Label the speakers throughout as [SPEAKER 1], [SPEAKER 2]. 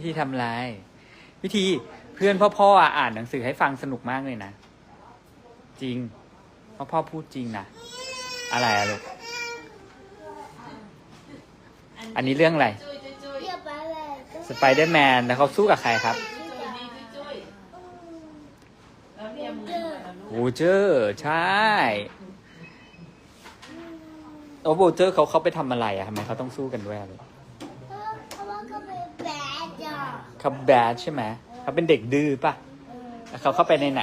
[SPEAKER 1] วิธีทำอะไรวิธีเพื่อนพ่อพ่ออะอ่านหนังสือให้ฟังสนุกมากเลยนะ จริงพ่อพ่อพูดจริงนะอะไรอะลูกอันนี้เรื่องอะไร
[SPEAKER 2] จุยจุยจุย
[SPEAKER 3] เรียบร้อยเลย
[SPEAKER 1] สไปเดอร์แมนแล้วเขาสู้กับใครครับ
[SPEAKER 2] จุยจุยนี่จุยจุยแล้วเรียมือด้วยนะลูก
[SPEAKER 1] บูเจอร์ใช่โอ้บูเจอร์เขาเขาไปทำอะไรอะทำไมเขาต้องสู้กันด้วยอะลูก
[SPEAKER 3] เพราะว่าเขาเป็นแบดอะ
[SPEAKER 1] เขาแบดใช่ไหมเขาเป็นเด็กดื้อป่ะแล้วเขาเข้าไปในไหน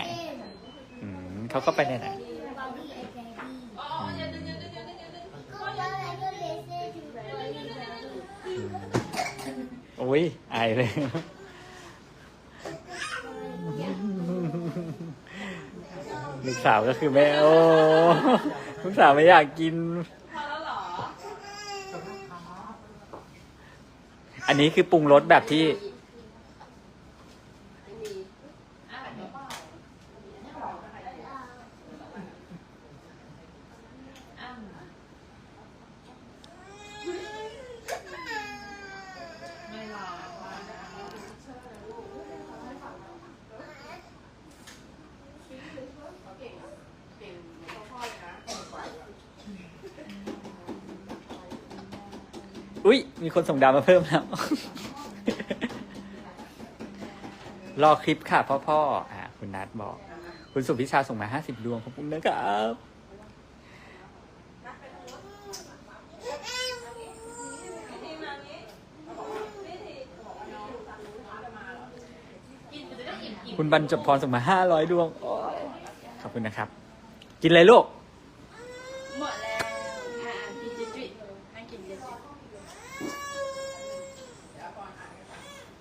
[SPEAKER 1] อืมเขาเข้าไปในไหน
[SPEAKER 3] ไอ้แบดดี้
[SPEAKER 2] อ๋ออย่าดึงอาดึงอย่าดึงอย่าดึง
[SPEAKER 3] ก็แล้วอะไรก็เลเซอร์ถึงบาร์บี้ไอ้แบดดี้
[SPEAKER 1] โอ้ยอายเลยลูกสาวก็คือแม่โอ้ลูกสาวไม่อยากกิน
[SPEAKER 2] อั
[SPEAKER 1] นนี้คือปรุงรสแบบที่
[SPEAKER 2] อะเดี๋ยวอะไม่หรอก
[SPEAKER 1] อุ้ยมีคนส่งดาวมาเพิ่มแล้ว รอคลิปค่ะพ่อพ่ออ่าคุณนัทบอก คุณสุพิชาส่งมาห้าสิบดวงขอบคุณนะครับคุณบรรจบพรส่งมาห้าร้อยดวง ขอบคุณนะครับ กินเลยลูก
[SPEAKER 2] หมดแล้วค่ะกินจุยจุยให้กินจุยจุย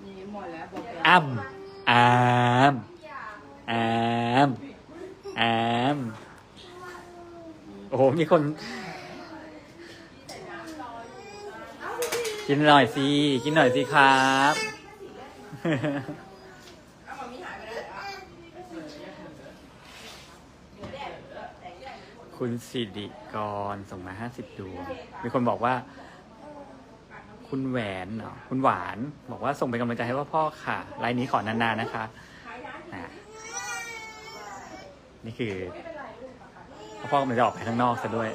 [SPEAKER 2] นี่หมดแล้วบ อ้ำ
[SPEAKER 1] อ้ำอามอามอามโอ้โห มีคน กินหน่อยสิ กินหน่อยสิครับ คุณสิริกรส่งมาห้าสิบดวง มีคนบอกว่า คุณแหวนเหรอคุณหวาน บอกว่าส่งเป็นกำลังใจให้ว่าพ่อค่ะไลน์นี้ขอนานๆนะคะอะนี่คือพ่อกำลังจะออกไปข้างนอกซะด้วย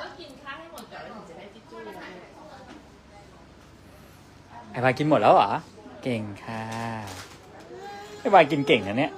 [SPEAKER 2] ก็กินข้าวให้หมดก่อนแล้วถึงจะ
[SPEAKER 1] ไอ้วายกินหมดแล้วเหรอ เก่งค่ะไอ้วายกินเก่งนะเนี่ย